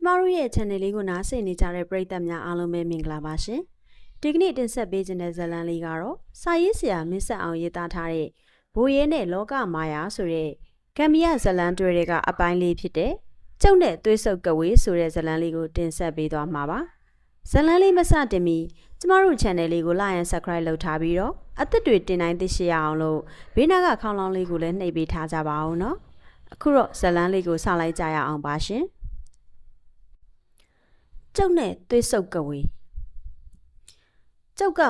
ကျမတို့ရဲ့ channel လေးကိုနားဆင်နေကြတဲ့ပရိသတ်များအားလုံးပဲမင်္ဂလာပါရှင်ဒီကနေ့တင်ဆက်ပေးခြင်းတဲ့ဇာတ်လမ်းလေးကတော့စာရေးဆရာမင်းဆက်အောင်ရေးသားထားတဲ့ဘိုးရဲနဲ့လောကမာယာဆိုတဲ့ကမ်ဘီယာဇာတ်လမ်းတွေတွေကအပိုင်းလေးဖြစ်တဲ့ကျုံနဲ့သွေးဆုပ်ကဝေးဆိုတဲ့ဇာတ်လမ်းလေးကိုတင်ဆက်ပေးသွားမှာပါဇာတ်လမ်းလေးမစတင်မီကျမတို့ channel လေးကို like and subscribe လုပ်ထားပြီးတော့အသက်တွေတင်နိုင်သိရှိရအောင်လို့ဘေးနားကခေါင်းလောင်းလေးကိုလည်းနှိပ်ပေးထားကြပါအောင်နော်အခုတော့ဇာတ်လမ်းလေးကိုစလိုက်ကြရအောင်ပါရှင် ကျုပ်နဲ့သွေးဆုပ်ကဝေးကျုပ်က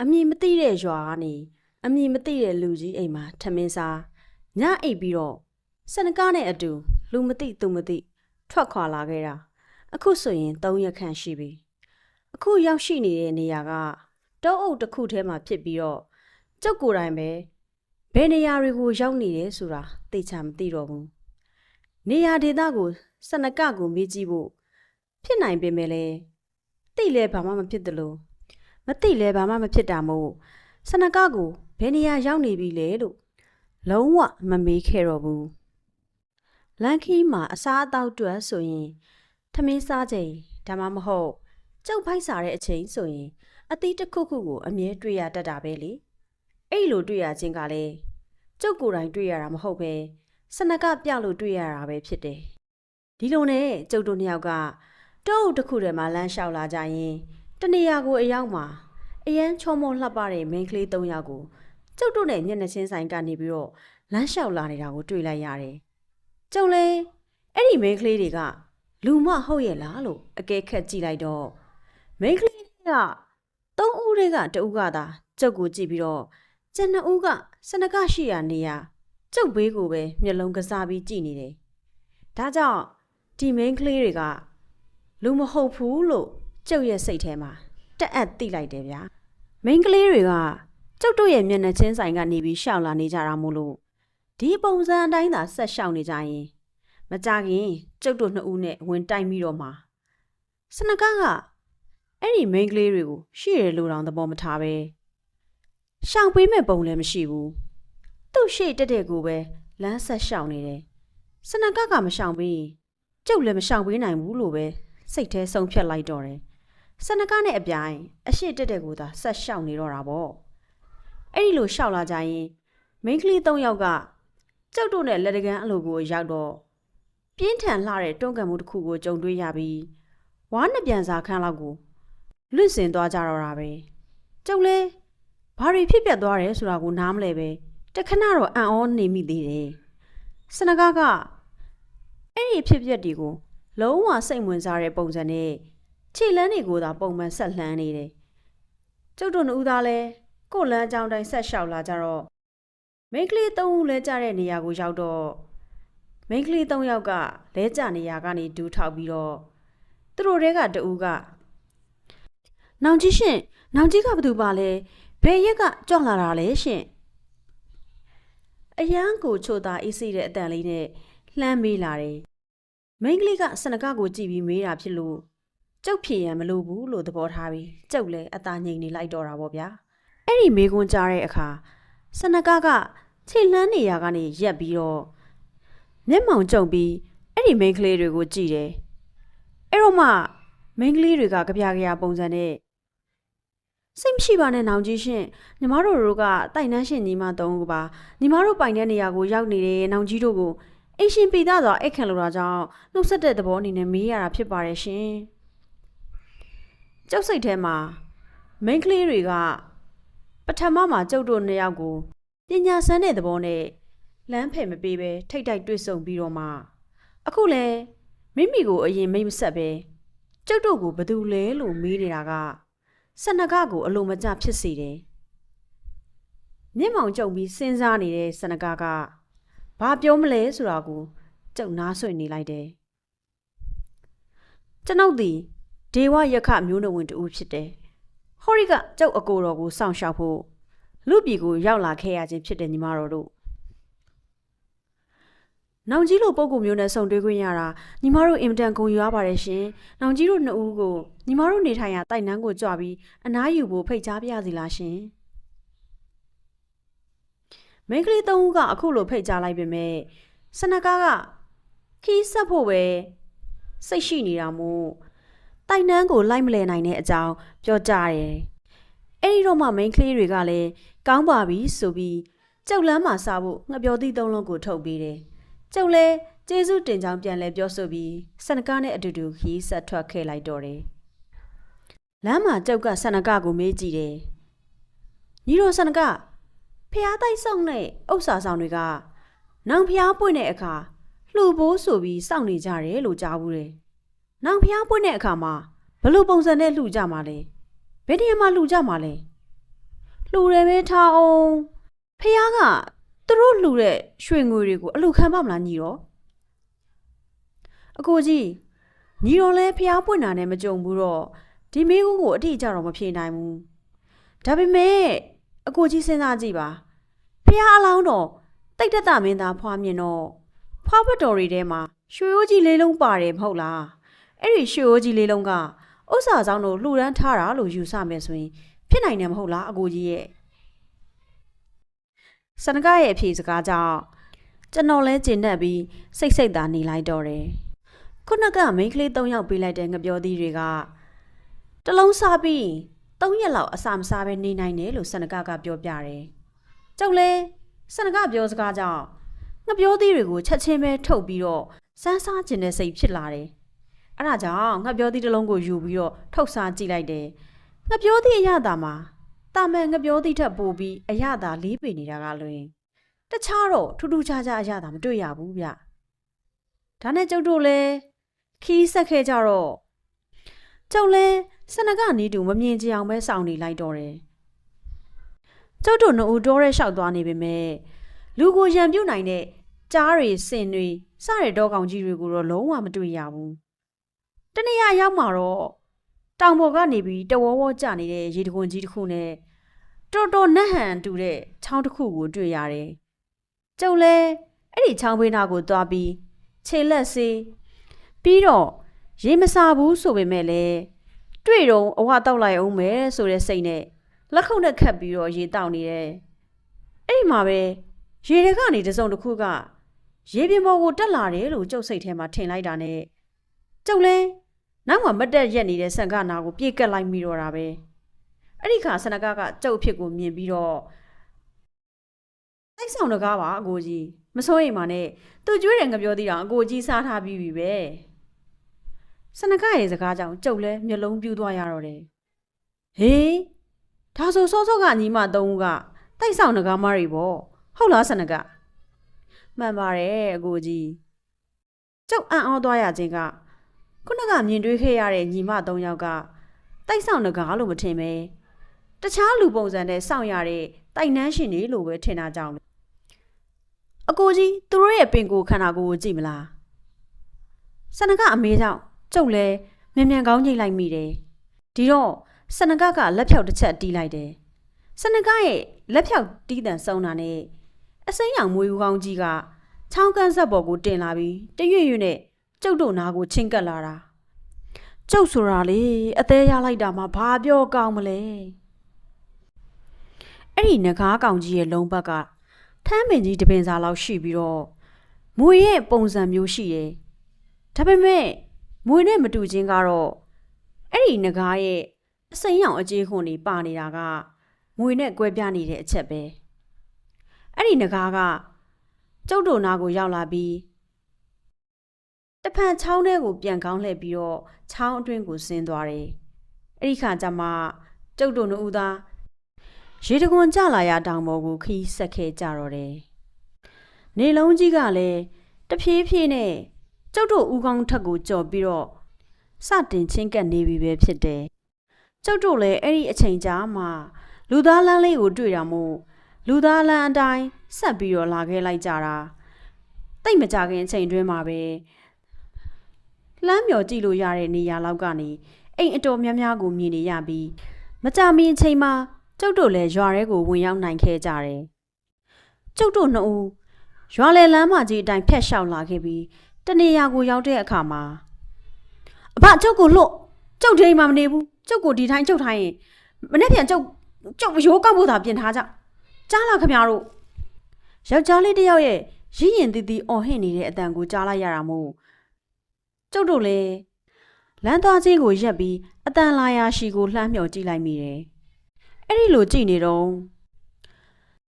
အမည်မသိတဲ့ရွာကနေအမည်မသိတဲ့လူကြီးအိမ်မှာထမင်းစားညအိပ်ပြီးတော့စနကားနဲ့အတူလူမသိသူမသိထွက်ခွာလာခဲ့တာအခုဆိုရင်၃ရက်ခန့်ရှိပြီအခုရောက်ရှိနေတဲ့နေရာကတောအုပ်တစ်ခုထဲမှာဖြစ်ပြီးတော့ကျုပ်ကိုယ်တိုင်ပဲဘယ်နေရာတွေကိုရောက်နေတယ်ဆိုတာသိချာမသိတော့ဘူးနေရာဒေသကိုစနကကိုမေးကြည့်ဖို့ ဖြစ်နိုင်ပေမဲ့လည်းသိလဲဘာမှမဖြစ်တယ်လို့မသိလဲဘာမှမဖြစ်တာမို့စနကကိုဘယ်နေရာရောက်နေပြီလဲလို့လုံးဝမမေးခဲ့တော့ဘူးလန်ခီမှာအစားအသောက်တွက်ဆိုရင်ထမင်းစားချိန်ဒါမှမဟုတ်ကျုပ်ဖိုက်စားတဲ့အချိန်ဆိုရင်အသီးတစ်ခုခုကိုအမြဲတွေ့ရတတ်တာပဲလေအဲ့လိုတွေ့ရခြင်းကလည်းကျုပ်ကိုယ်တိုင်တွေ့ရတာမဟုတ်ပဲစနကပြလို့တွေ့ရတာပဲဖြစ်တယ်ဒီလိုနဲ့ကျုပ်တို့နှစ်ယောက်က တောအုပ်တစ်ခုထဲမှာလမ်းလျှောက်လာကြရင်တနေရာကိုအရောက်မှာအရန်ချောမောလှပတဲ့မိန်းကလေး၃ယောက်ကိုကျုပ်တို့နဲ့ညနေချင်းဆိုင်ကနေပြီးတော့လမ်းလျှောက်လာနေတာကိုတွေ့လိုက်ရတယ်။ကျုံလဲအဲ့ဒီမိန်းကလေးတွေကလူမဟုတ်ရဲ့လားလို့အကဲခတ်ကြည့်လိုက်တော့မိန်းကလေးတွေကသုံးဦးတွေကတဦးကသာကျုပ်ကိုကြည့်ပြီးတော့ကျန်နှစ်ဦးကစနကရှိရာနေရာကျုပ်ဘေးကိုပဲမျက်လုံးကစားပြီးကြည့်နေတယ်။ဒါကြောင့်ဒီမိန်းကလေးတွေက လူမဟုတ်ဘူးလို့ကျုပ်ရဲ့စိတ်ထဲမှာတက်အပ်သိလိုက်တယ်ဗျာမိန်းကလေးတွေကကျုပ်တို့ရဲ့မျက်နှာချင်းဆိုင်ကနေပြီးရှောက်လာနေကြတာမို့လို့ဒီပုံစံအတိုင်းသာဆက်ရှောက်နေကြရင်မကြခင်ကျုပ်တို့နှစ်ဦးနဲ့ဝင်တိုက်ပြီးတော့မှာစနကကအဲ့ဒီမိန်းကလေးတွေကိုရှေ့ရလို့တောင်သဘောမထားပဲရှောင်ပေးမဲ့ပုံလည်းမရှိဘူးသူ့ရှေ့တက်တဲ့ကိုပဲလမ်းဆက်ရှောက်နေတယ်စနကကမရှောင်ပေးရင်ကျုပ်လည်းမရှောင်ပေးနိုင်ဘူးလို့ပဲ စိတ်แท้ဆုံးဖြတ်လိုက်တော့တယ်။စနကနဲ့အပြိုင်အရှိတက်တဲ့ကိုသာဆက်ရှောက်နေတော့တာပေါ့။အဲ့ဒီလိုရှောက်လာကြရင်မိန်းကလေး၃ယောက်ကကျုပ်တို့နဲ့လက်တကန်းအလိုကိုရောက်တော့ပြင်းထန်လှတဲ့တွန်းကန်မှုတစ်ခုကိုကြုံတွေ့ရပြီးဝါးနှစ်ပြန်စာခန်းလောက်ကိုလွင့်စင်သွားကြတော့တာပဲ။ကျုပ်လဲဘာတွေဖြစ်ပျက်သွားတယ်ဆိုတာကိုနားမလဲပဲတခဏတော့အံ့ဩနေမိသေးတယ်။စနကကအဲ့ဒီဖြစ်ပျက်တွေကို လုံးဝစိတ်ဝင်စားတဲ့ပုံစံနဲ့ခြေလန်းတွေကိုသာပုံမှန်ဆက်လှမ်းနေတယ်။ကျုပ်တို့နှစ်ဦးသားလဲကို့လမ်းအကြောင်းတိုင်းဆက်လျှောက်လာကြတော့မိန်းကလေးသုံးဦးလဲကြတဲ့နေရာကိုရောက်တော့မိန်းကလေးသုံးယောက်ကလဲကြနေရာကနေဒူးထောက်ပြီးတော့သူတို့တဲကတဦးကနောင်ကြီးရှင်နောင်ကြီးကဘာတူပါလဲဘယ်ရက်ကကြွလာတာလဲရှင်အရန်ကိုချိုတာအေးစိတဲ့အတန်လေးနဲ့လှမ်းမေးလာတယ် မိန်းကလေးကစနကကိုကြည့်ပြီးမေးတာဖြစ်လို့ကျုပ်ဖြေရန်မလိုဘူးလို့သဘောထားပြီးကျုပ်လည်းအသာငြိမ်နေလိုက်တော့တာပေါ့ဗျာအဲ့ဒီမေးခွန်းကြားတဲ့အခါစနကကခြေလှမ်းနေရာကနေရက်ပြီးတော့မျက်မှောင်ကျုံပြီးအဲ့ဒီမိန်းကလေးတွေကိုကြည့်တယ်အဲ့တော့မှမိန်းကလေးတွေကကြပြကြရပုံစံနဲ့စိတ်မရှိပါနဲ့နောင်ကြီးရှင်ညီမတို့တို့ကတိုက်နှန်းရှင်ညီမသုံးဦးပါညီမတို့ပိုင်တဲ့နေရာကိုရောက်နေတယ်နောင်ကြီးတို့ကို အင်ရှင်ပိသားစွာအိတ်ခံလိုတာကြောင့်နှုတ်ဆက်တဲ့သဘောအနေနဲ့မေးရတာဖြစ်ပါတယ်ရှင်။ကျုပ်စိတ်ထဲမှာမိန်းကလေးတွေကပထမမှာကျုပ်တို့နှစ်ယောက်ကိုပညာဆန်းတဲ့သဘောနဲ့လမ်းဖယ်မပေးပဲထိတ်တိုက်တွေ့ဆုံပြီးတော့မှအခုလဲမိမိကိုအရင်မိတ်မဆက်ပဲကျုပ်တို့ကိုဘယ်သူလဲလို့မေးနေတာကစနကကိုအလိုမကျဖြစ်စေတယ်။မျက်မှောင်ကျုံပြီးစဉ်းစားနေတဲ့စနကက ဘာပြောမလဲဆိုတာကိုကျုပ်နားဆွင့်နေလိုက်တယ်ကျွန်ုပ်သည်ဒေဝယက္ခမျိုးနဝင်တူဖြစ်တယ်ဟော်ရီကကျုပ်အကိုတော်ကိုစောင့်ရှောက်ဖို့လူပြည်ကိုရောက်လာခဲ့ရခြင်းဖြစ်တယ်ညီမတော်တို့နောင်ကြီးလိုပုံကူမျိုးနဲ့ဆုံတွေ့ခွင့်ရတာညီမတို့အင်တန်ဂုဏ်ယူရပါတယ်ရှင်။နောင်ကြီးတို့နှစ်ဦးကိုညီမတို့နေထိုင်ရာတိုက်နန်းကိုကြွပြီးအနားယူဖို့ဖိတ်ကြားပြရစီလားရှင်။ မိန်းကလေးသုံးဦးကအခုလိုဖိတ်ကြားလိုက်ပေမဲ့စနကားကခီးဆက်ဖို့ပဲစိတ်ရှိနေတာမို့တိုင်နှန်းကိုလိုက်မလဲနိုင်တဲ့အကြောင်းပြောကြတယ်။အဲ့ဒီတော့မှ main ကလေးတွေကလည်းကောင်းပါပြီဆိုပြီးကျုပ်လမ်းမှာစားဖို့ငှက်ပြောသီးသုံးလုံးကိုထုတ်ပေးတယ်။ကျုပ်လည်းကျေးဇူးတင်ကြောင်းပြန်လဲပြောဆိုပြီးစနကနဲ့အတူတူခီးဆက်ထွက်ခဲ့လိုက်တော့တယ်။လမ်းမှာကျုပ်ကစနကကိုမေးကြည့်တယ်။ညီတော်စနက ဖျားတိုက်ဆောင်တဲ့ဥစ္စာဆောင်တွေကနောင်ဖျားပွင့်တဲ့အခါလှူဘိုးဆိုပြီးစောင့်နေကြတယ်လို့ကြားဘူးတယ်။နောင်ဖျားပွင့်တဲ့အခါမှာဘယ်လိုပုံစံနဲ့လှူကြမှာလဲ။ဘယ်နေရာမှာလှူကြမှာလဲ။လှူတယ်ပဲထားအောင်ဖျားကသူတို့လှူတဲ့ရွှေငွေတွေကိုအလှခံပါမလားညီတော်။အကိုကြီးညီတော်လဲဖျားပွင့်တာနဲ့မကြုံဘူးတော့ဒီမေးခွန်းကိုအတိအကျတော့မဖြေနိုင်ဘူး။ဒါပေမဲ့အကိုကြီးစဉ်းစားကြည့်ပါ ဖះအလောင်းတော်တိတ်တတမင်းသားဖွားမြင်တော့ဖွားပတော်ရီထဲမှာရွှေရိုးကြီးလေးလုံးပါတယ်မဟုတ်လားအဲ့ဒီရွှေရိုးကြီးလေးလုံးကဥစ္စာဆောင်တို့လှူဒန်းထားတာလို့ယူဆမယ်ဆိုရင်ဖြစ်နိုင်တယ်မဟုတ်လားအကိုကြီးရဲ့စနကရဲ့အဖြေစကားကြောင့်ကျွန်တော်လဲကျဉ်တ်ပြီးစိတ်စိတ်သာနေလိုက်တော့တယ်ခုနကမိန်းကလေး၃ယောက်ပေးလိုက်တဲ့ငပြောသီးတွေကတလုံးစားပြီး၃ရက်လောက်အစာမစားဘဲနေနိုင်တယ်လို့စနကကပြောပြတယ်။ ကျောက်လဲစနကပြောစကားကြောင့်ငပြောသီးတွေကိုချက်ချင်းပဲထုတ်ပြီးတော့စမ်းစားခြင်းနဲ့စိတ်ဖြစ်လာတယ်။အဲဒါကြောင့်ငပြောသီးတစ်လုံးကိုယူပြီးတော့ထုတ်စားကြည့်လိုက်တယ်။ငပြောသီးအရသာမှာတာမန်ငပြောသီးထက်ပိုပြီးအရသာလေးပေနေတာကလွင်တခြားတော့ထူးထူးခြားခြားအရသာမတွေ့ရဘူးဗျ။ဒါနဲ့ကျုပ်တို့လည်းခီးဆက်ခဲ့ကြတော့ကျုပ်လည်းစနကနေတူမမြင်ကြအောင်ပဲစောင့်နေလိုက်တော့တယ်။ ကျုပ်တို့နှစ်ဦးတိုးရဲလျှောက်သွားနေပေမဲ့လူကိုရံပြုတ်နိုင်တဲ့ကြားတွေစင်တွေစတဲ့တောကောင်ကြီးတွေကိုတော့လုံးဝမတွေ့ရဘူး။တနေ့ရောက်မှာတော့တောင်ပေါ်ကနေပြီးတဝေါဝေါကျနေတဲ့ရေတခွန်ကြီးတစ်ခုနဲ့တော်တော်နက်ဟန်တူတဲ့ချောင်းတစ်ခုကိုတွေ့ရတယ်။ကျုပ်လဲအဲ့ဒီချောင်းဘေးနားကိုသွားပြီးခြေလက်စေးပြီးတော့ရေမစာဘူးဆိုပေမဲ့လည်းတွေ့တော့အဝတောက်လိုက်အောင်မယ်ဆိုတဲ့စိတ်နဲ့ လက်ခုပ်နဲ့ခတ်ပြီးတော့ရေတောက်နေတယ်။အဲ့ဒီမှာပဲရေတွေကနေတစုံတစ်ခုကရေပြင်ပေါ်ကိုတက်လာတယ်လို့ကျုပ်စိတ်ထဲမှာထင်လိုက်တာနဲ့ကျုပ်လဲနောက်မှမတ်တက်ရက်နေတဲ့ဆန်ကနာကိုပြေးကက်လိုက်မိတော့တာပဲ။အဲ့ဒီခါဆနကကကျုပ်အဖြစ်ကိုမြင်ပြီးတော့တိုက်ဆောင်တကားပါအကိုကြီးမစိုးရိမ်ပါနဲ့သူကျွေးတယ်ငပြောသေးတာအကိုကြီးစားထားပြီးပြီပဲ။ဆနကရဲ့စကားကြောင့်ကျုပ်လဲမျက်လုံးပြူးသွားရတော့တယ်။ဟေး ဒါဆိုစောစောကညီမသုံးဦးကတိုက်ဆောင်တကားမတွေပေါ့ဟုတ်လားဆနကမှန်ပါတယ်အကိုကြီးကျုပ်အံ့ဩသွားရခြင်းကခုနကမြင်တွေ့ခဲ့ရတဲ့ညီမသုံးယောက်ကတိုက်ဆောင်တကားလို့မထင်ပဲတခြားလူပုံစံနဲ့စောင့်ရတဲ့တိုက်နှန်းရှင်တွေလို့ပဲထင်တာကြောင့်အကိုကြီးသူတို့ရဲ့ပင်ကိုယ်ခန္ဓာကိုယ်ကိုကြည့်မလားဆနကအမေကြောင့်ကျုပ်လဲမြန်မြန်ကောင်းညိတ်လိုက်မိတယ်ဒီတော့ ဆနကကလက်ဖြောက်တစ်ချက်တီးလိုက်တယ်ဆနကရဲ့လက်ဖြောက်တီးတန်ဆုံးတာနဲ့အစိမ်းရောင်မွေးဦးကောင်းကြီးကချောင်းကန်းဆက်ပေါ်ကိုတင်လာပြီးတရွရွနဲ့ကျုပ်တို့နာကိုချင်းကပ်လာတာကျုပ်ဆိုတာလေအသေးရလိုက်တာမှဘာပြောကောင်းမလဲအဲ့ဒီငကားကောင်ကြီးရဲ့လုံးဘက်ကထမ်းပင်ကြီးတပင်စာလောက်ရှိပြီးတော့မွေရဲ့ပုံစံမျိုးရှိတယ်ဒါပေမဲ့မွေနဲ့မတူချင်းကတော့အဲ့ဒီငကားရဲ့ အစိမ်းရောင်အကြေးခွန်တွေပါနေတာကမွေနဲ့ကွဲပြားနေတဲ့အချက်ပဲအဲ့ဒီငကားကကျုပ်တို့နာကိုရောက်လာပြီးတဖန်ချောင်းထဲကိုပြန်ကောင်းလှည့်ပြီးတော့ချောင်းအတွင်းကိုဆင်းသွားတယ်အဲ့ဒီခါကျမှကျုပ်တို့နှစ်ဦးသားရေတခွန်ကြလာရတောင်ပေါ်ကိုခီးဆက်ခဲ့ကြတော့တယ်နေလုံးကြီးကလည်းတဖြည်းဖြည်းနဲ့ကျုပ်တို့ဦးကောင်းထက်ကိုကြော်ပြီးတော့စတင်ချင်းကပ်နေပြီပဲဖြစ်တယ် ကျုပ်တို့လည်းအဲ့ဒီအချိန်ကြာမှလူသားလမ်းလေးကိုတွေ့တာမို့လူသားလမ်းအတိုင်းဆက်ပြီးတော့လာခဲ့လိုက်ကြတာတိတ်မကြခင်အချိန်တွင်းမှာပဲလမ်းမြော်ကြည့်လို့ရတဲ့နေရာလောက်ကနေအိမ်အတော်များများကိုမြင်နေရပြီးမကြမီအချိန်မှာကျုပ်တို့လည်းရွာထဲကိုဝင်ရောက်နိုင်ခဲ့ကြတယ်ကျုပ်တို့နှစ်ဦးရွာလေလမ်းမကြီးအတိုင်းဖက်လျှောက်လာခဲ့ပြီးတနေရာကိုရောက်တဲ့အခါမှာအဖကျုပ်ကိုလှုပ်ကျုပ်ထိန်မှမနေဘူး ကျုပ်ကိုဒီတိုင်းကျုပ်ထိုင်းရင်မနေ့ပြန်ကျုပ်ကျုပ်ရိုးကောက်ဖို့သာပြင်ထားကြကြားလာခမတို့ယောက်ျားလေးတစ်ယောက်ရဲ့ရည်ရင်တီတီအော်ဟစ်နေတဲ့အတန်ကိုကြားလိုက်ရတာမို့ကျကျုပ်တို့လည်းလမ်းသွားခြင်းကိုရက်ပြီးအတန်လာရာရှိကိုလှမ်းမြော်ကြည့်လိုက်မိတယ်အဲ့ဒီလိုကြည့်နေတော့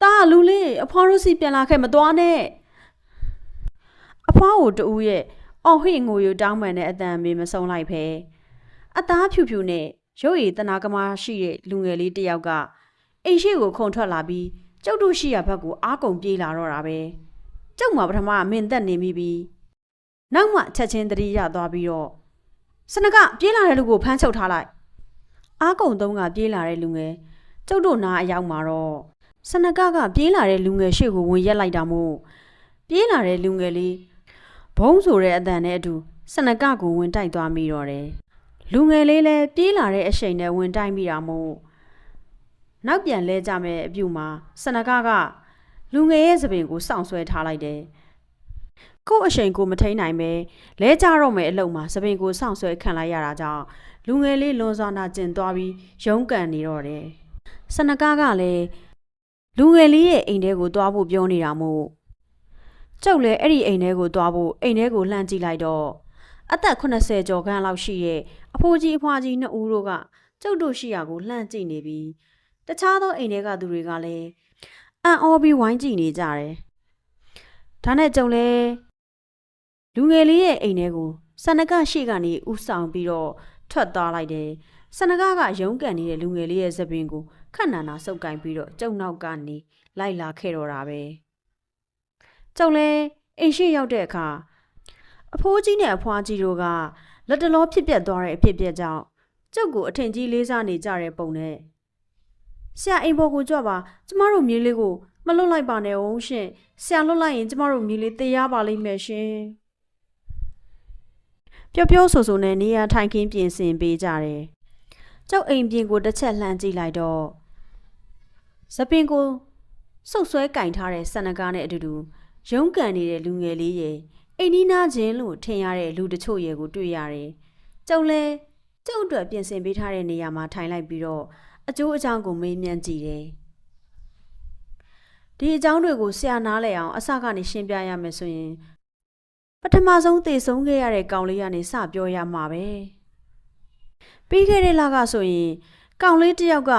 တာလူလေးအဖွားတို့စီပြန်လာခဲ့မသွားနဲ့အဖွားကိုတူရဲ့အော်ဟိငိုယိုတောင်းပန်တဲ့အတန်မေမဆုံးလိုက်ဖဲအသားဖြူဖြူနဲ့ ရုပ်ရည်တနာကမရှိတဲ့လူငယ်လေးတစ်ယောက်ကအိမ်ရှိကိုခုန်ထွက်လာပြီးကျုပ်တို့ရှိရဘက်ကိုအားကုန်ပြေးလာတော့တာပဲကျုပ်မှပထမမင်သက်နေမိပြီးနောက်မှချက်ချင်းတတိရသွားပြီးတော့စနကပြေးလာတဲ့လူကိုဖမ်းချုပ်ထားလိုက်အားကုန်သုံးကပြေးလာတဲ့လူငယ်ကျုပ်တို့နားအရောက်မှာတော့စနကကပြေးလာတဲ့လူငယ်ရှေ့ကိုဝင်ရက်လိုက်တာမို့ပြေးလာတဲ့လူငယ်လေးဘုံဆိုတဲ့အတန်နဲ့အတူစနကကိုဝင်တိုက်သွားမိတော့တယ် လူငယ်လေးလည်းပြေးလာတဲ့အချိန်နဲ့ဝင်တိုက်မိတာမို့နောက်ပြန်လဲကြမဲ့အပြုမှာစနကကလူငယ်ရဲ့သပင်ကိုစောင့်ဆွဲထားလိုက်တယ်ကို့အချိန်ကိုမထိန်နိုင်ပဲလဲကြတော့မယ်အလုံမှာသပင်ကိုစောင့်ဆွဲခံလိုက်ရတာကြောင့်လူငယ်လေးလွန်စွာနာကျင်သွားပြီးရုန်းကန်နေတော့တယ်စနကကလည်းလူငယ်လေးရဲ့အိမ်ထဲကိုသွားဖို့ပြောနေတာမို့ကျုပ်လည်းအဲ့ဒီအိမ်ထဲကိုသွားဖို့အိမ်ထဲကိုလှမ်းကြည့်လိုက်တော့ အသက်80ကျော်ခန့်လောက်ရှိရဲ့အဖိုးကြီးအဖွားကြီးနှစ်ဦးတို့ကကျုပ်တို့ရှိရာကိုလှမ်းကြည့်နေပြီးတခြားသောအိမ်ထဲကသူတွေကလည်းအံ့ဩပြီးဝိုင်းကြည့်နေကြတယ်ဒါနဲ့ကျုံလဲလူငယ်လေးရဲ့အိမ်ထဲကိုစနကရှေ့ကနေဥဆောင်ပြီးတော့ထွက်သွားလိုက်တယ်စနကကရုန်းကန်နေတဲ့လူငယ်လေးရဲ့သပင်ကိုခက်နာနာစုပ်ကင်ပြီးတော့ကျုံနောက်ကနေလိုက်လာခဲ့တော့တာပဲကျုံလဲအိမ်ရှိရောက်တဲ့အခါ အဖိုးကြီးနဲ့အဖွားကြီးတို့ကလက်တလောဖြစ်ပျက်သွားတဲ့အဖြစ်အပျက်ကြောင့်ကျုပ်ကိုအထင်ကြီးလေးစားနေကြတဲ့ပုံနဲ့ဆရာအိမ်ပေါ်ကိုကြွပါကျမတို့မြေးလေးကိုမလွတ်လိုက်ပါနဲ့အောင်ရှင်ဆရာလွတ်လိုက်ရင်ကျမတို့မြေးလေးတေးရပါလိမ့်မယ်ရှင်ပျော့ပျော့ဆိုဆိုနဲ့နေရာထိုင်ခင်းပြင်ဆင်ပေးကြတယ်ကျုပ်အိမ်ပြင်ကိုတစ်ချက်လှမ်းကြည့်လိုက်တော့သပင်ကိုစုပ်ဆွဲကင်ထားတဲ့ဆန္ဒကားနဲ့အတူတူရုန်းကန်နေတဲ့လူငယ်လေးရဲ့ အိမ်နီးနားချင်းလို့ထင်ရတဲ့လူတချို့ရဲ့ကိုတွေ့ရတယ်။ကျုံလဲကျုပ်အတွက်ပြင်ဆင်ပေးထားတဲ့နေရာမှာထိုင်လိုက်ပြီးတော့အကျိုးအကြောင်းကိုမေးမြန်းကြည့်တယ်။ဒီအကြောင်းတွေကိုဆရာနားလည်အောင်အစကနေရှင်းပြရမယ်ဆိုရင်ပထမဆုံးသေဆုံးခဲ့ရတဲ့ကောင်လေးကနေစပြောရမှာပဲ။ပြီးခဲ့တဲ့လကဆိုရင်ကောင်လေးတစ်ယောက်က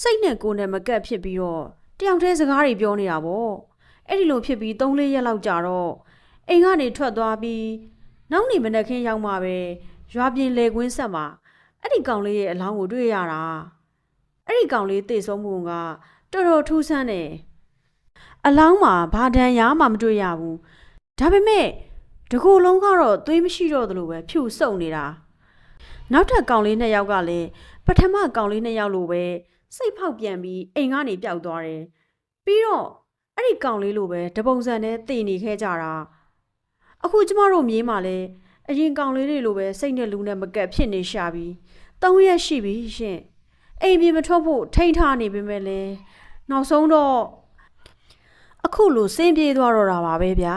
စိတ်နဲ့ကိုယ်နဲ့မကပ်ဖြစ်ပြီးတော့တယောက်တည်းစကားတွေပြောနေတာပေါ့။အဲ့ဒီလိုဖြစ်ပြီး၃-၄ရက်လောက်ကြာတော့ အိမ်ကနေထွက်သွားပြီးနောက်နေမနက်ခင်းရောက်မှပဲရွာပြင်လေကွင်းဆက်မှာအဲ့ဒီကောင်လေးရဲ့အလောင်းကိုတွေ့ရတာအဲ့ဒီကောင်လေးတေဆုံးမှုကတော်တော်ထူးဆန်းတယ်အလောင်းမှာဘာဒဏ်ရာမှမတွေ့ရဘူးဒါပေမဲ့တကူလုံးကတော့သွေးမရှိတော့သလိုပဲဖြူစုံနေတာနောက်ထပ်ကောင်လေးနှစ်ယောက်ကလည်းပထမကောင်လေးနှစ်ယောက်လိုပဲစိတ်ဖောက်ပြန်ပြီးအိမ်ကနေပျောက်သွားတယ်ပြီးတော့အဲ့ဒီကောင်လေးလိုပဲတပုံစံနဲ့တည်နေခဲ့ကြတာ အခုကျမတို့မြေးမှာလဲအရင်ကောင်လေးတွေလိုပဲစိတ်နဲ့လူနဲ့မကက်ဖြစ်နေရှာပြီး၃ရက်ရှိပြီရှင်အိမ်ပြေမထွက်ဖို့ထိန်ထားနေပေမဲ့လဲနောက်ဆုံးတော့အခုလိုစင်းပြေးသွားတော့တာပါပဲဗျာ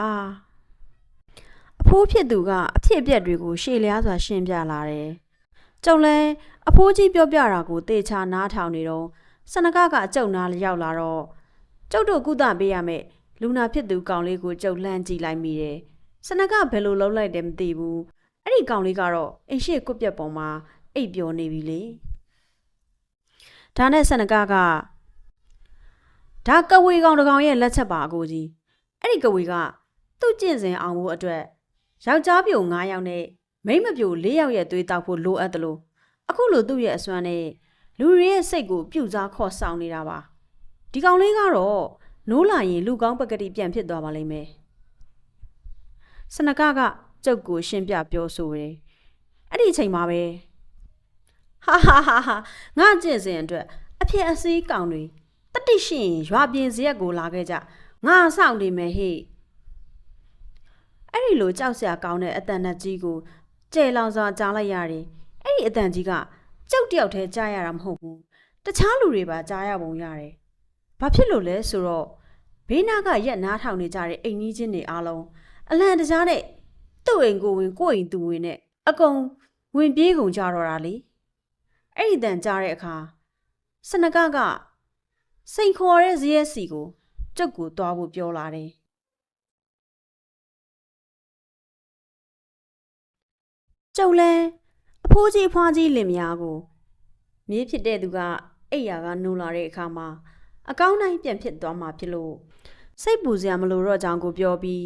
အဖိုးဖြစ်သူကအဖြစ်အပျက်တွေကိုရှေ့လျားစွာရှင်းပြလာတယ်ကျုံလဲအဖိုးကြီးပြောပြတာကိုတေချာနားထောင်နေတော့စနကကအကျုံနာရောက်လာတော့ကျုပ်တို့ကုသပေးရမယ်လူနာဖြစ်သူကောင်လေးကိုကျုပ်လှမ်းကြည့်လိုက်မိတယ် စနကဘယ်လိုလုပ်လိုက်တယ်မသိဘူးအဲ့ဒီကောင်လေးကတော့အိမ်ရှိကွက်ပြက်ပေါ်မှာအိပ်ပျော်နေပြီလေဒါနဲ့စနကကဒါကဝေကောင်တကောင်ရဲ့လက်ချက်ပါအကိုကြီးအဲ့ဒီကဝေကသူ့ကျင့်စဉ်အောင်ဖို့အတွက်ယောက်ျားပြို9ယောက်နဲ့မိန်းမပြို4ယောက်ရဲ့သွေးတောက်ဖို့လိုအပ်တယ်လို့အခုလိုသူ့ရဲ့အစွမ်းနဲ့လူတွေရဲ့စိတ်ကိုပြုတ်စားခေါ်ဆောင်နေတာပါဒီကောင်လေးကတော့နိုးလာရင်လူကောင်းပကတိပြန်ဖြစ်သွားပါလိမ့်မယ် စနကကကျုပ်ကိုရှင်းပြပြောဆိုတယ်အဲ့ဒီအချိန်မှာပဲဟာဟာဟာဟာငါကျင့်စဉ်အတွက်အဖြစ်အစည်းကောင်တွေတတိရှိရင်ရွာပြင်စရက်ကိုလာခဲ့ကြငါဆောင်နေမယ်ဟေ့အဲ့ဒီလိုကြောက်စရာကောင်းတဲ့အတန်နဲ့ကြီးကိုကျဲလောင်စွာကြားလိုက်ရတယ်အဲ့ဒီအတန်ကြီးကကြောက်တယောက်တည်းကြားရတာမဟုတ်ဘူးတခြားလူတွေပါကြားရပုံရတယ်ဘာဖြစ်လို့လဲဆိုတော့ဘေးနားကရက်နားထောင်နေကြတဲ့အိမ်ကြီးချင်းတွေအားလုံး အလံတကြားနဲ့သူ့အိမ်ကိုဝင်ကိုယ့်အိမ်သူဝင်နဲ့အကုန်ဝင်ပြေးကုန်ကြတော့တာလေအဲ့ဒီတန်ကြားတဲ့အခါစနကကစိန်ခေါ်တဲ့ဇရက်စီကိုကျုပ်ကိုသွားဖို့ပြောလာတယ်ကျုပ်လဲအဖိုးကြီးအဖွားကြီးလင်မယားကိုမြေးဖြစ်တဲ့သူကအိယာကနိုးလာတဲ့အခါမှာအကောင်းတိုင်းပြန်ဖြစ်သွားမှာဖြစ်လို့စိတ်ပူစရာမလိုတော့ကြောင်းကိုပြောပြီး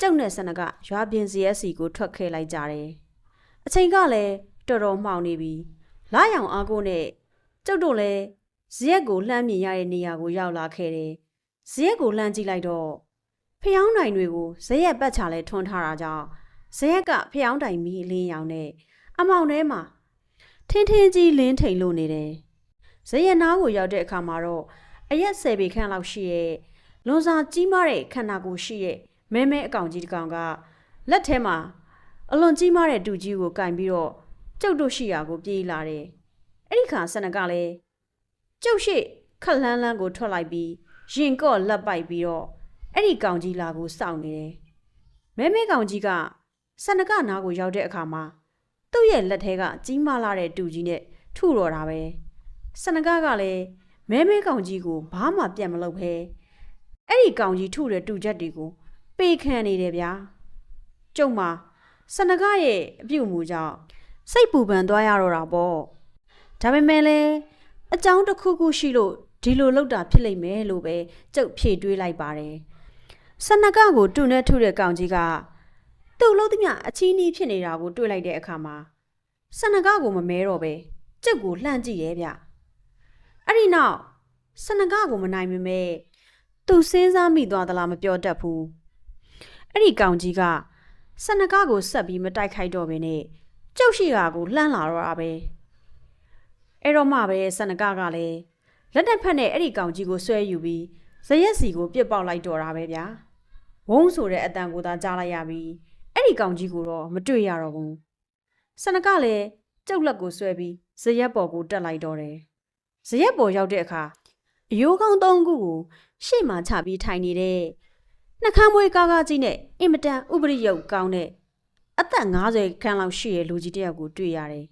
ကျုပ်နဲ့ဆနကရွာပြင်စီရက်စီကိုထွက်ခဲ့လိုက်ကြတယ်အချိန်ကလည်းတော်တော်မှောင်နေပြီလာရောင်အားကိုနဲ့ကျုပ်တို့လည်းဇရက်ကိုလှမ်းမြင်ရတဲ့နေရာကိုရောက်လာခဲ့တယ်ဇရက်ကိုလှမ်းကြည့်လိုက်တော့ဖျောင်းနိုင်တွေကိုဇရက်ပတ်ချလဲထွန်းထားတာကြောင့်ဇရက်ကဖျောင်းတိုင်မီအလင်းရောင်နဲ့အမောင်ထဲမှာထင်းထင်းကြီးလင်းထိန်လို့နေတယ်ဇရက်နားကိုရောက်တဲ့အခါမှာတော့အရက်ဆယ်ပေခန့်လောက်ရှိရဲ့လွန်စာကြီးမားတဲ့ခန္ဓာကိုယ်ရှိရဲ့ မဲမဲအကောင်ကြီးတစ်ကောင်ကလက်ထဲမှာအလွန်ကြီးမားတဲ့တူကြီးကိုကင်ပြီးတော့ကျုပ်တို့ရှိရာကိုပြေးလာတယ်အဲ့ဒီခါဆနကလည်းကျုပ်ရှိခက်လန်းလန်းကိုထွက်လိုက်ပြီးရင်ကော့လက်ပိုက်ပြီးတော့အဲ့ဒီကောင်ကြီးလာကိုစောင့်နေတယ်မဲမဲကောင်ကြီးကဆန္ဒကနားကိုရောက်တဲ့အခါမှာသူ့ရဲ့လက်ထဲကကြီးမားလာတဲ့တူကြီးနဲ့ထုတော်တာပဲဆန္ဒကကလည်းမဲမဲကောင်ကြီးကိုဘာမှပြန်မလုပ်ဘဲအဲ့ဒီကောင်ကြီးထုတဲ့တူချက်တွေကို ပေခံနေတယ်ဗျာကျုံမှာဆန္ဒကရဲ့အပြုတ်မှုကြောင့်စိတ်ပူပန်သွားရတော့တာပေါ့ဒါပေမဲ့လည်းအကြောင်းတစ်ခုခုရှိလို့ဒီလိုလောက်တာဖြစ်လိမ့်မယ်လို့ပဲကျုပ်ဖြေတွေးလိုက်ပါတယ်ဆန္ဒကကိုတူနဲ့ထုတဲ့ကောင်ကြီးကသူ့လို့သမျှအချီးနှီးဖြစ်နေတာကိုတွေ့လိုက်တဲ့အခါမှာဆန္ဒကကိုမမဲတော့ပဲကြက်ကိုလှမ်းကြည့်ရဲ့ဗျအဲ့ဒီနောက်ဆန္ဒကကိုမနိုင်မမဲသူစဉ်းစားမိသွားသလားမပြောတတ်ဘူး အဲ့ဒီကောင်ကြီးကဆန္ဒကကိုဆက်ပြီးမတိုက်ခိုက်တော့ဘဲနဲ့ကျုပ်ရှိတာကိုလှမ်းလာတော့တာပဲအဲ့တော့မှပဲဆန္ဒကကလည်းလက်တက်ဖက်နဲ့အဲ့ဒီကောင်ကြီးကိုဆွဲယူပြီးဇရက်စီကိုပြစ်ပေါက်လိုက်တော့တာပဲဗျာဝုန်းဆိုတဲ့အတန်ကိုသာကြားလိုက်ရပြီးအဲ့ဒီကောင်ကြီးကိုတော့မတွေ့ရတော့ဘူးဆနကလည်းကျုပ်လက်ကိုဆွဲပြီးဇရက်ပေါ်ကိုတက်လိုက်တော့တယ်ဇရက်ပေါ်ရောက်တဲ့အခါအယိုးကောင်းသုံးခုကိုရှေ့မှာချပြီးထိုင်နေတဲ့ နှကမ်းမွေးကားကားကြီးနဲ့အင်မတန်ဥပရိယုတ်ကောင်းတဲ့အသက်50ခန်းလောက်ရှိတဲ့လူကြီးတစ်ယောက်ကိုတွေ့ရတယ်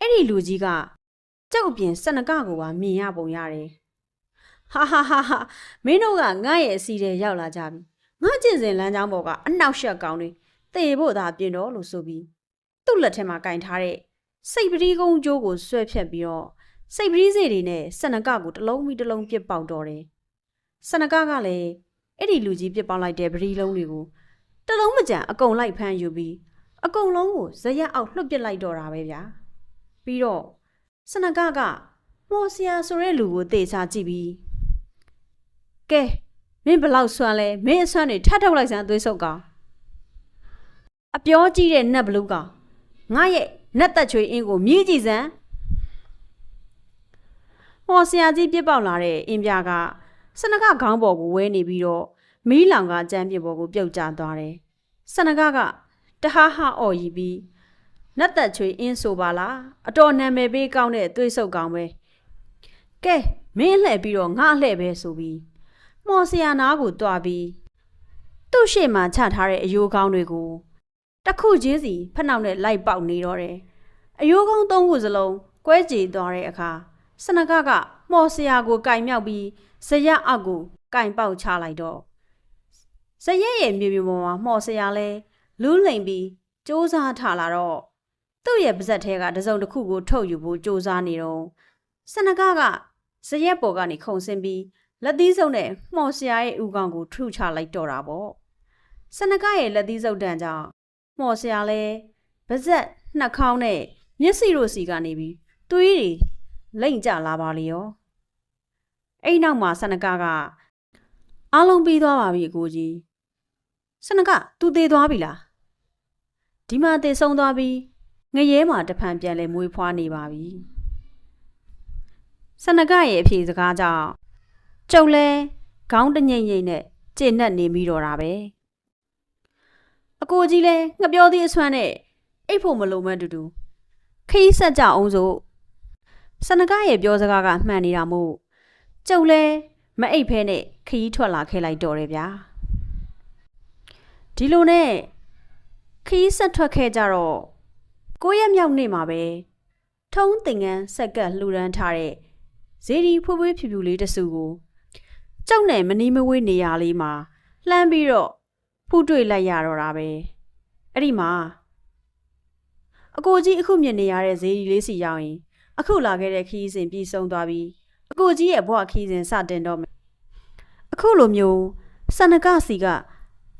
အဲ့ဒီလူကြီးကကျုပ်အပြင်ဆနကကိုပါမြင်ရပုံရတယ်ဟာဟာဟာဟာမင်းတို့ကငါ့ရဲ့အစီထဲရောက်လာကြပြီငါကျင့်စဉ်လမ်းကြောင်းပေါ်ကအနောက်ရှက်ကောင်းတွေတေဖို့သာပြင်တော့လို့ဆိုပြီးသူ့လက်ထဲမှာကင်ထားတဲ့စိတ်ပတိကုန်းကျိုးကိုဆွဲဖြတ်ပြီးတော့စိတ်ပတိစေတွေနဲ့စနကကိုတစ်လုံးပြီးတစ်လုံးပြစ်ပေါက်တော့တယ်စနကကလည်း အဲ့ဒီလူကြီးပြစ်ပေါက်လိုက်တဲ့ပတိလုံးတွေကိုတစ်လုံးမကြံအကုန်လိုက်ဖမ်းယူပြီးအကုန်လုံးကိုဇရက်အောက်လှုပ်ပစ်လိုက်တော့တာပဲဗျာပြီးတော့စနကကမော်ဆီယာဆိုတဲ့လူကိုတေချာကြည့်ပြီးကဲမင်းဘလောက်ဆွမ်းလဲမင်းအဆွမ်းတွေထပ်ထုတ်လိုက်စမ်းသွေးဆုပ်ကောင်အပြောကြည့်တဲ့နတ်ဘလူးကောင်ငါရဲ့နတ်သက်ချွေအင်းကိုမြည်ကြည့်စမ်းဟောဆရာကြီးပြစ်ပေါက်လာတဲ့အင်းပြက စနကခေါင်းပေါ်ကိုဝဲနေပြီးတော့မီးလောင်ကကြမ်းပြစ်ပေါ်ကိုပြုတ်ကျသွားတယ်စနကကတဟားဟာအော်ရီပြီးနတ်သက်ချွေအင်းဆိုပါလားအတော်နာမည်ပေးကောင်းတဲ့သွေးဆုပ်ကောင်ပဲကဲမင်းလှည့်ပြီးတော့ငါလှည့်ပဲဆိုပြီးမော်ဆရာနာကိုတွားပြီးသူ့ရှေ့မှာချထားတဲ့အယိုးကောင်းတွေကိုတစ်ခုချင်းစီဖက်နှောက်နဲ့လိုက်ပေါက်နေတော့တယ်အယိုးကောင်းသုံးခုစလုံးကွဲကြေသွားတဲ့အခါစနကကမော်ဆရာကိုကင်မြောက်ပြီး ဇရက်အောက်ကိုကင်ပေါက်ချလိုက်တော့ဇရက်ရဲ့မြေမြေပေါ်မှာမော်ဆရာလဲလူးလိမ်ပြီးစူးစားထလာတော့သူ့ရဲ့ပါဇက်ထဲကတစုံတစ်ခုကိုထုတ်ယူဖို့စူးစားနေတော့စနကကဇရက်ပေါ်ကနေခုန်ဆင်းပြီးလက်သီးစုပ်နဲ့မှော်ဆရာရဲ့ဥကောင်ကိုထုချလိုက်တော့တာပေါ့စနကရဲ့လက်သီးစုပ်တန်ကြောင့်မှော်ဆရာလဲပါဇက်နှက်ခေါင်းနဲ့မျက်စိတို့စီကနေပြီးသွေးတွေလိမ့်ကျလာပါလေရော အဲ့နောက်မှာစနကကအားလုံးပြီးသွားပါပြီအကိုကြီးစနက तू သေးသွားပြီလားဒီမှာသေဆုံးသွားပြီငရဲမှာတဖန်ပြန်လဲမွေးဖွားနေပါပြီစနကရဲ့အဖြေစကားကြောင့်ကျုပ်လဲခေါင်းတငိမ့်ငိမ့်နဲ့ကျေနပ်နေမိတော့တာပဲအကိုကြီးလဲငပြောသေးအဆွမ်းနဲ့အိတ်ဖို့မလိုမှန်းတူတူခီးဆက်ကြအောင်ဆိုစနကရဲ့ပြောစကားကမှန်နေတာမို့ ကျုပ်လဲမအိတ်ဖဲနဲ့ခီးထွက်လာခဲ့လိုက်တော့တယ်ဗျာဒီလိုနဲ့ခီးဆက်ထွက်ခဲ့ကြတော့ကိုရက်မြောက်နေ့မှာပဲထုံးတင်ငန်းဆက်ကပ်လှူဒန်းထားတဲ့ဇေဒီဖွေးဖွေးဖြူဖြူလေးတစုကိုကြောက်နဲ့မနီးမဝေးနေရလေးမှာလှမ်းပြီးတော့ဖူးတွေ့လိုက်ရတော့တာပဲအဲ့ဒီမှာအကိုကြီးအခုမြင်နေရတဲ့ဈေးကြီးလေးစီရောက်ရင် အခုလာခဲ့တဲ့ခီးစဉ်ပြီးဆုံးသွားပြီး အကိုကြီးရဲ့ဘဝခီးစဉ်စတင်တော့မယ်အခုလိုမျိုးစန္ဒကစီက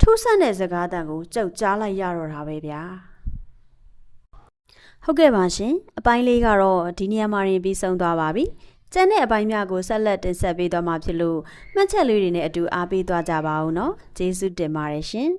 ထူးဆန်းတဲ့စကားတန်ကိုကြောက်ကြားလိုက်ရတော့တာပဲဗျာဟုတ်ကဲ့ပါရှင်အပိုင်းလေးကတော့ဒီနေရာမှာရင်ပြီးဆုံးသွားပါပြီကျန်တဲ့အပိုင်းများကိုဆက်လက်တင်ဆက်ပေးသွားမှာဖြစ်လို့မှတ်ချက်လေးတွေနဲ့အတူအားပေးသွားကြပါဦးနော်ကျေးဇူးတင်ပါတယ်ရှင်